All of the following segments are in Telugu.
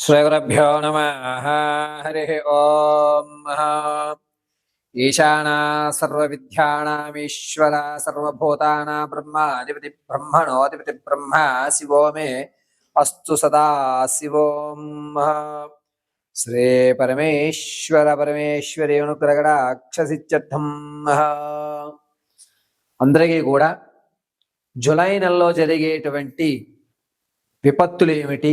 శ్రీగురభ్యో నమ హరి ఓం ఈశానా సర్వవిద్యానామీశ్వర సర్వభూతానా బ్రహ్మాధిపతి బ్రహ్మణోధిపతి బ్రహ్మ శివో మే అస్తు సదా శివోం శ్రీ పరమేశ్వర పరమేశ్వరి అనుగ్రగడాక్షసిత్యర్థం అందరికీ కూడా జులై నెలలో జరిగేటువంటి విపత్తులు ఏమిటి?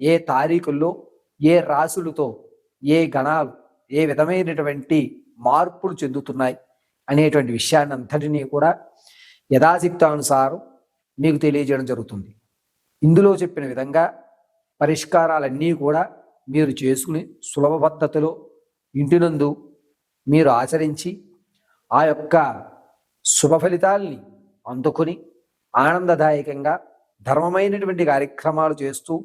ఏ తారీఖుల్లో ఏ రాసులతో ఏ గణాలు ఏ విధమైనటువంటి మార్పులు చెందుతున్నాయి అనేటువంటి విషయాన్ని అంతటినీ కూడా యథాశక్తానుసారం మీకు తెలియజేయడం జరుగుతుంది. ఇందులో చెప్పిన విధంగా పరిష్కారాలన్నీ కూడా మీరు చేసుకుని సులభ పద్ధతిలో ఇంటినందు మీరు ఆచరించి ఆ యొక్క శుభ ఫలితాల్ని అందుకుని ఆనందదాయకంగా ధర్మమైనటువంటి కార్యక్రమాలు చేస్తూ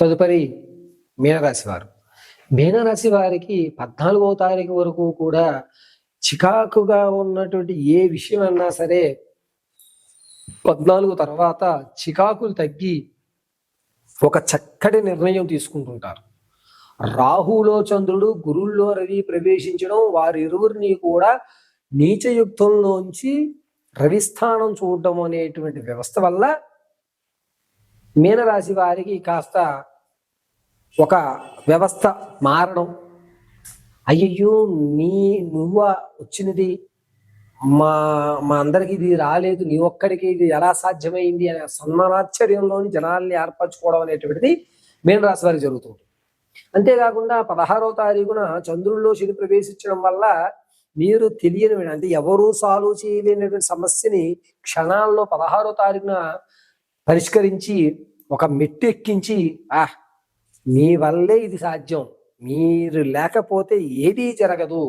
తదుపరి మీనరాశి వారు. మీనరాశి వారికి పద్నాలుగో తారీఖు వరకు కూడా చికాకుగా ఉన్నటువంటి ఏ విషయం అన్నా సరే పద్నాలుగు తర్వాత చికాకులు తగ్గి ఒక చక్కటి నిర్ణయం తీసుకుంటుంటారు. రాహులో చంద్రుడు గురుల్లో రవి ప్రవేశించడం వారిరువురిని కూడా నీచయుక్తంలోంచి రవిస్థానం చూడటం అనేటువంటి వ్యవస్థ వల్ల మీనరాశి వారికి కాస్త ఒక వ్యవస్థ మారడం. అయ్యయ్యో నీ నువ్వు వచ్చినది మా మా అందరికి ఇది రాలేదు నీ ఒక్కడికి ఇది ఎలా సాధ్యమైంది అనే సన్మానాశ్చర్యంలోని జనాల్ని ఏర్పరచుకోవడం అనేటువంటిది మీనరాశి వారికి జరుగుతుంది అంతేకాకుండా పదహారవ తారీఖున చంద్రుల్లో శని ప్రవేశించడం వల్ల మీరు తెలియని అంటే ఎవరూ సాల్వ్ చేయలేనటువంటి సమస్యని క్షణాల్లో పదహారో తారీఖున పరిష్కరించి ఒక మెట్టు ఎక్కించి ఆ మీ వల్లే ఇది సాధ్యం. మీరు లేకపోతే ఏదీ జరగదు.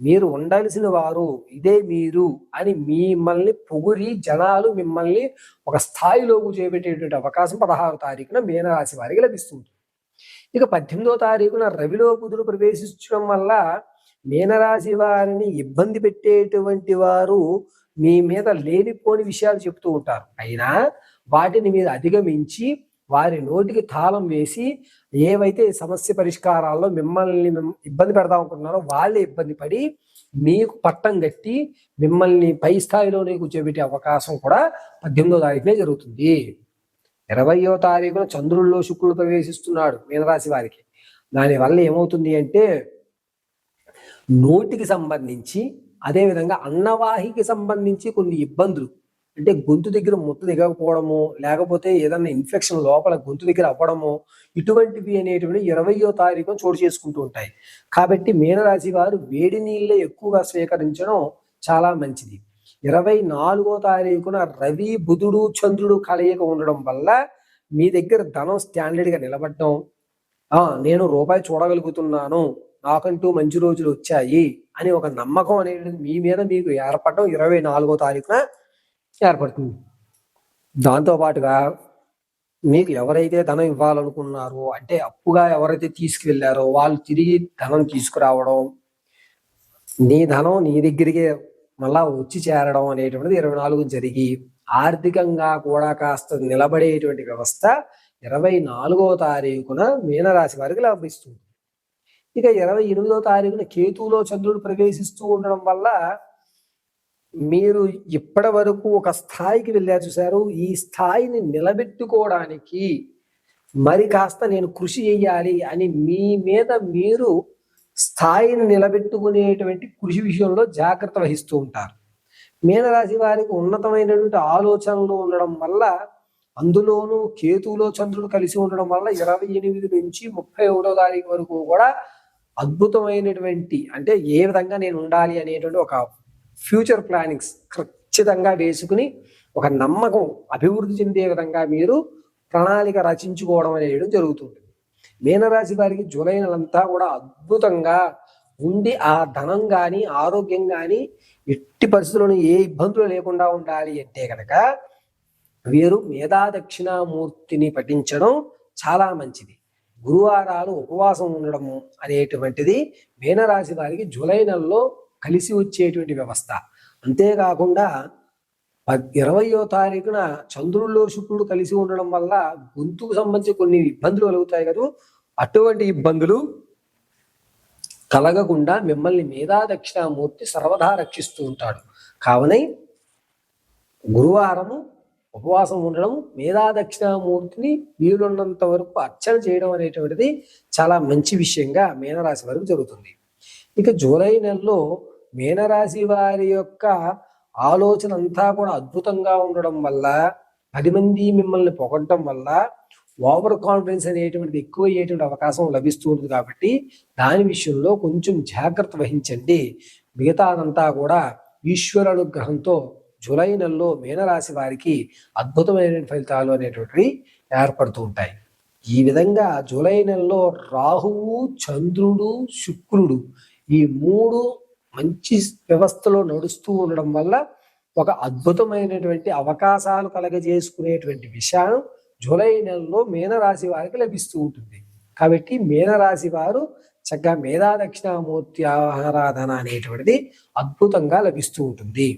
మీరు ఉండాల్సిన వారు ఇదే మీరు అని మిమ్మల్ని పొగిడి జనాలు మిమ్మల్ని ఒక స్థాయిలోకి చేపెట్టేటువంటి అవకాశం పదహారు తారీఖున మీనరాశి వారికి లభిస్తుంది. ఇక పద్దెనిమిదో తారీఖున రవిలో కుదురు ప్రవేశించడం వల్ల మీనరాశి వారిని ఇబ్బంది పెట్టేటువంటి వారు మీ మీద లేనిపోని విషయాలు చెప్తూ ఉంటారు. అయినా వాటిని మీరు అధిగమించి వారి నోటికి తాళం వేసి ఏవైతే సమస్య పరిష్కారాల్లో మిమ్మల్ని ఇబ్బంది పెడదాం అనుకుంటున్నారో వాళ్ళే ఇబ్బంది పడి మీకు పట్టం కట్టి మిమ్మల్ని పై స్థాయిలోనే కూర్చోబెట్టే అవకాశం కూడా పద్దెనిమిదో తారీఖునే జరుగుతుంది. ఇరవయో తారీఖున చంద్రుల్లో శుక్రుడు ప్రవేశిస్తున్నాడు మీనరాశి వారికి. దానివల్ల ఏమవుతుంది అంటే నోటికి సంబంధించి అదేవిధంగా అన్నవాహికి సంబంధించి కొన్ని ఇబ్బందులు అంటే గొంతు దగ్గర ముద్ద దిగకపోవడము లేకపోతే ఏదన్నా ఇన్ఫెక్షన్ లోపల గొంతు దగ్గర అవ్వడము ఇటువంటివి అనేటువంటి ఇరవయో తారీఖు చోటు చేసుకుంటూ ఉంటాయి. కాబట్టి మీనరాశి వారు వేడి నీళ్ళే ఎక్కువగా స్వీకరించడం చాలా మంచిది. ఇరవై నాలుగో తారీఖున రవి బుధుడు చంద్రుడు కలయిక ఉండడం వల్ల మీ దగ్గర ధనం స్టాండర్డ్గా నిలబడటం నిలబడడం ఆ నేను రూపాయి చూడగలుగుతున్నాను నాకంటూ మంచి రోజులు వచ్చాయి అని ఒక నమ్మకం అనేది మీ మీద మీకు ఏర్పడడం ఇరవై నాలుగో తారీఖున ఏర్పడుతుంది. దాంతో పాటుగా మీకు ఎవరైతే ధనం ఇవ్వాలనుకున్నారో అంటే అప్పుగా ఎవరైతే తీసుకువెళ్ళారో వాళ్ళు తిరిగి ధనం తీసుకురావడం నీ ధనం నీ దగ్గరికి మళ్ళా వచ్చి చేరడం అనేటువంటిది ఇరవై నాలుగు జరిగి ఆర్థికంగా కూడా కాస్త నిలబడేటువంటి వ్యవస్థ ఇరవై నాలుగో తారీఖున మీనరాశి వారికి లభిస్తుంది. ఇక ఇరవై ఎనిమిదో తారీఖున కేతువులో చంద్రుడు ప్రవేశిస్తూ ఉండడం వల్ల మీరు ఇప్పటి వరకు ఒక స్థాయికి వెళ్ళారు చూసారు ఈ స్థాయిని నిలబెట్టుకోవడానికి మరి కాస్త నేను కృషి చేయాలి అని మీ మీద మీరు స్థాయిని నిలబెట్టుకునేటువంటి కృషి విషయంలో జాగ్రత్త వహిస్తూ ఉంటారు. మీనరాశి వారికి ఉన్నతమైనటువంటి ఆలోచనలు ఉండడం వల్ల అందులోనూ కేతువులో చంద్రుడు కలిసి ఉండడం వల్ల ఇరవై ఎనిమిది నుంచి ముప్పై ఒకటో తారీఖు వరకు కూడా అద్భుతమైనటువంటి అంటే ఏ విధంగా నేను ఉండాలి అనేటువంటి ఒక ఫ్యూచర్ ప్లానింగ్స్ ఖచ్చితంగా వేసుకుని ఒక నమ్మకం అభివృద్ధి చెందే విధంగా మీరు ప్రణాళిక రచించుకోవడం అనేది జరుగుతుంది. మీనరాశి వారికి జూలై నెలంతా కూడా అద్భుతంగా ఉండి ఆ ధనం కానీ ఆరోగ్యం కానీ ఎట్టి పరిస్థితుల్లోనూ ఏ ఇబ్బందులు లేకుండా ఉండాలి అంటే కనుక వీరు మేధా దక్షిణామూర్తిని పఠించడం చాలా మంచిది. గురువారాలు ఉపవాసం ఉండడం అనేటువంటిది మీనరాశి వారికి జూలై నెలలో కలిసి వచ్చేటువంటి వ్యవస్థ. అంతేకాకుండా ఇరవయో తారీఖున చంద్రుల్లో శుక్రుడు కలిసి ఉండడం వల్ల గొంతుకు సంబంధించి కొన్ని ఇబ్బందులు కలుగుతాయి కదా. అటువంటి ఇబ్బందులు కలగకుండా మిమ్మల్ని మేధా దక్షిణామూర్తి సర్వదా రక్షిస్తూ ఉంటాడు. కావున గురువారము ఉపవాసం ఉండడం మేధా దక్షిణామూర్తిని వీలున్నంత వరకు అర్చన చేయడం అనేటువంటిది చాలా మంచి విషయంగా మీనరాశి వరకు జరుగుతుంది. ఇక జూలై నెలలో మీనరాశి వారి యొక్క ఆలోచన అంతా కూడా అద్భుతంగా ఉండడం వల్ల పది మంది మిమ్మల్ని పొగడటం వల్ల ఓవర్ కాన్ఫిడెన్స్ అనేటువంటిది ఎక్కువ అయ్యేటువంటి అవకాశం లభిస్తుంది కాబట్టి దాని విషయంలో కొంచెం జాగ్రత్త వహించండి. మిగతాదంతా కూడా ఈశ్వర అనుగ్రహంతో జూలై నెలలో మీనరాశి వారికి అద్భుతమైన ఫలితాలు అనేటువంటివి ఏర్పడుతూ ఉంటాయి. ఈ విధంగా జూలై నెలలో రాహువు చంద్రుడు శుక్రుడు ఈ మూడు మంచి వ్యవస్థలో నడుస్తూ ఉండడం వల్ల ఒక అద్భుతమైనటువంటి అవకాశాలు కలగజేసుకునేటువంటి విషయం జూలై నెలలో మీనరాశి వారికి లభిస్తూ ఉంటుంది. కాబట్టి మీనరాశి వారు చక్కగా మేధా దక్షిణామూర్తి ఆరాధన అనేటువంటిది అద్భుతంగా లభిస్తూ ఉంటుంది.